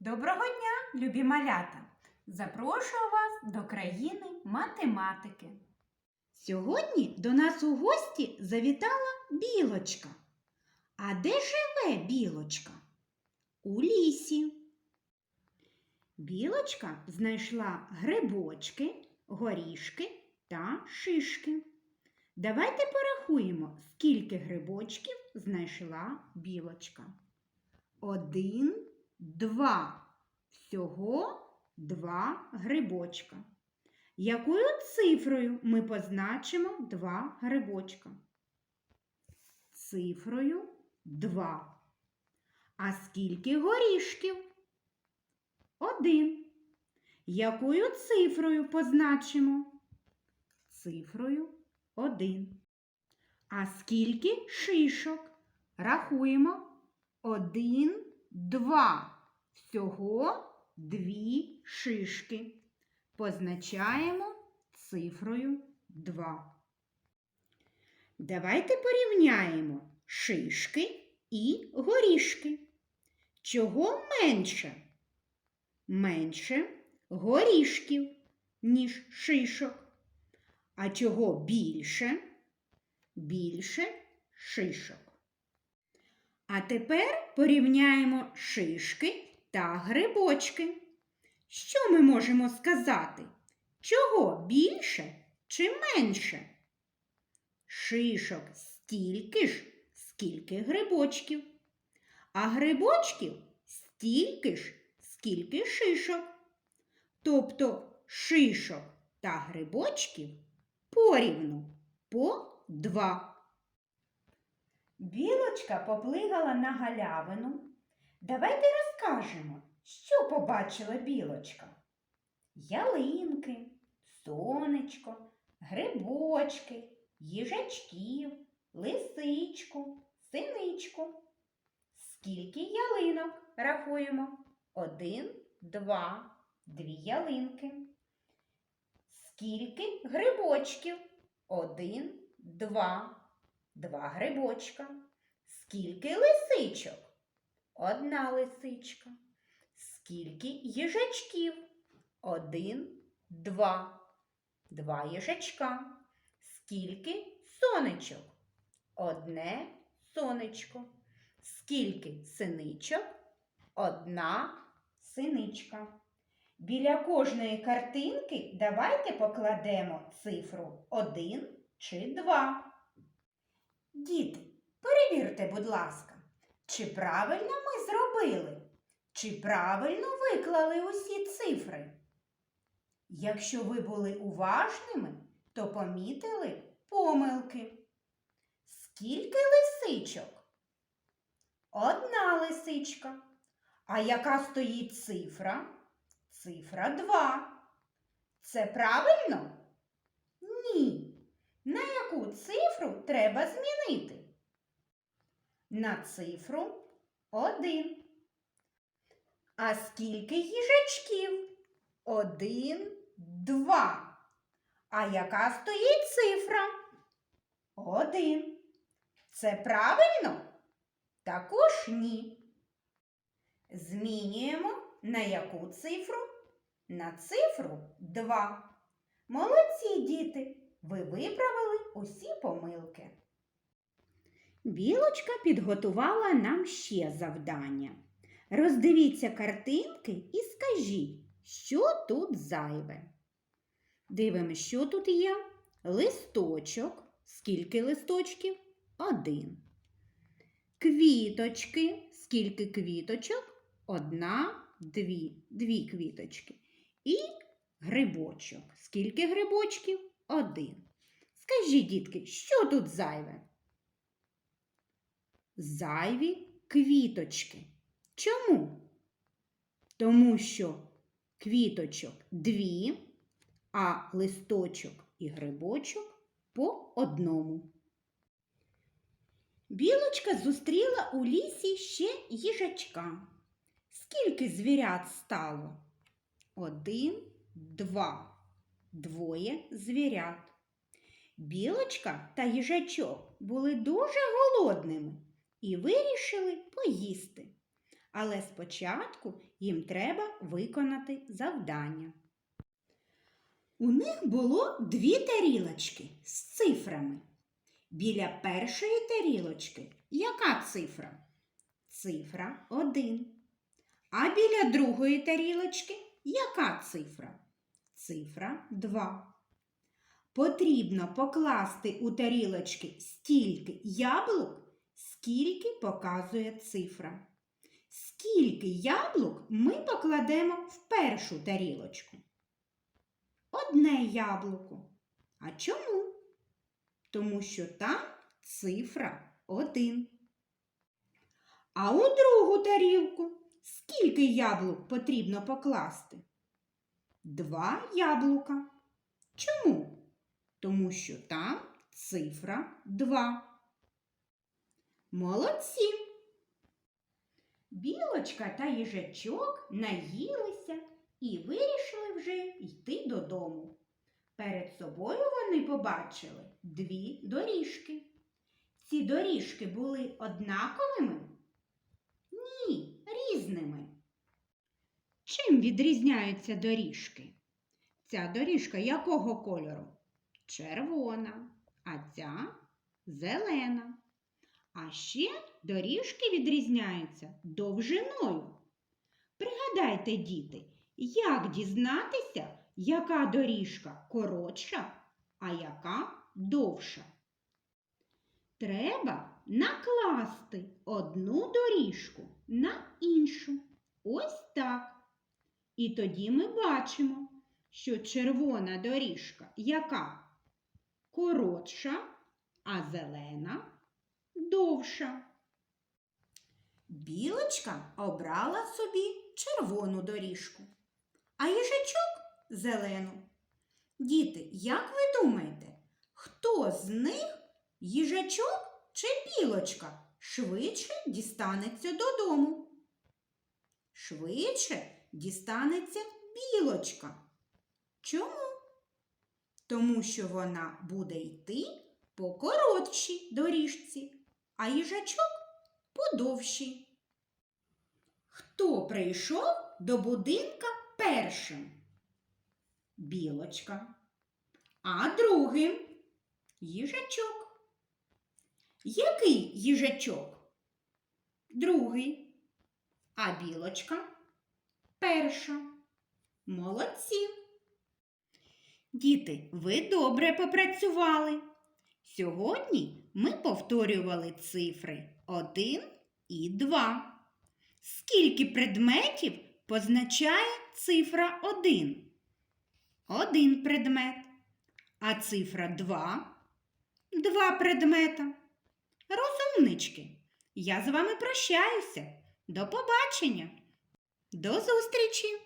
Доброго дня, любі малята! Запрошую вас до країни математики. Сьогодні до нас у гості завітала білочка. А де живе білочка? У лісі. Білочка знайшла грибочки, горішки та шишки. Давайте порахуємо, скільки грибочків знайшла білочка. Один, два. Всього два грибочка. Якою цифрою ми позначимо два грибочка? Цифрою 2. А скільки горішків? Один. Якою цифрою позначимо? Цифрою 1. А скільки шишок? Рахуємо. Один, два. Всього дві шишки. Позначаємо цифрою 2. Давайте порівняємо шишки і горішки. Чого менше? Менше горішків, ніж шишок. А чого більше? Більше шишок. А тепер порівняємо шишки та грибочки. Що ми можемо сказати? Чого більше чи менше? Шишок стільки ж, скільки грибочків, а грибочків стільки ж, скільки шишок. Тобто шишок та грибочків порівну по два. Білочка поплигала на галявину. Давайте розкажемо, що побачила білочка. Ялинки, сонечко, грибочки, їжачків, лисичку, синичку. Скільки ялинок рахуємо? Один, два, дві ялинки. Скільки грибочків? Один, два, два грибочка. Скільки лисичок? Одна лисичка. Скільки їжачків? Один, два, два їжачка. Скільки сонечок? Одне сонечко. Скільки синичок? Одна синичка. Біля кожної картинки давайте покладемо цифру 1 чи 2. Діти, перевірте, будь ласка, чи правильно ми зробили, чи правильно виклали усі цифри. Якщо ви були уважними, то помітили помилки. Скільки лисичок? Одна лисичка. А яка стоїть цифра? Цифра 2. Це правильно? Ні. На яку цифру треба змінити? На цифру 1. А скільки їжачків? Один, два. А яка стоїть цифра? Один. Це правильно? Також ні. Змінюємо на яку цифру? На цифру 2. Молодці діти! Ви виправили усі. Білочка підготувала нам ще завдання. Роздивіться картинки і скажіть, що тут зайве. Дивимося, що тут є. Листочок. Скільки листочків? Один. Квіточки. Скільки квіточок? Одна, дві, дві квіточки. І грибочок. Скільки грибочків? Один. Скажіть, дітки, що тут зайве? Зайві квіточки. Чому? Тому що квіточок дві, а листочок і грибочок по одному. Білочка зустріла у лісі ще їжачка. Скільки звірят стало? Один, два, двоє звірят. Білочка та їжачок були дуже голодними і вирішили поїсти. але спочатку їм треба виконати завдання. У них було дві тарілочки з цифрами. Біля першої тарілочки яка цифра? Цифра 1. А біля другої тарілочки яка цифра? Цифра 2. Потрібно покласти у тарілочки стільки яблук, скільки показує цифра. Скільки яблук ми покладемо в першу тарілочку? Одне яблуко. А чому? Тому що там цифра 1. А у другу тарілку скільки яблук потрібно покласти? Два яблука. Чому? Тому що там цифра 2. Молодці. Білочка та їжачок наїлися і вирішили вже йти додому. Перед собою вони побачили дві доріжки. Ці доріжки були однаковими? Ні, різними. Чим відрізняються доріжки? Ця доріжка якого кольору? Червона, а ця зелена. А ще доріжки відрізняються довжиною. Пригадайте, діти, як дізнатися, яка доріжка коротша, а яка довша? Треба накласти одну доріжку на іншу. Ось так. І тоді ми бачимо, що червона доріжка яка коротша, а зелена довша. Білочка обрала собі червону доріжку, а їжачок зелену. Діти, як ви думаєте, хто з них, їжачок чи білочка, швидше дістанеться додому? Швидше дістанеться білочка. Чому? Тому що вона буде йти по коротшій доріжці, а їжачок подовшій. Хто прийшов до будинка першим? Білочка. А другим їжачок. Який їжачок? Другий. А білочка перша. Молодці. Діти, ви добре попрацювали. Сьогодні ми повторювали цифри 1 і 2. Скільки предметів позначає цифра 1? Один предмет. А цифра 2 два предмета. Розумнички, я з вами прощаюся. До побачення. До зустрічі!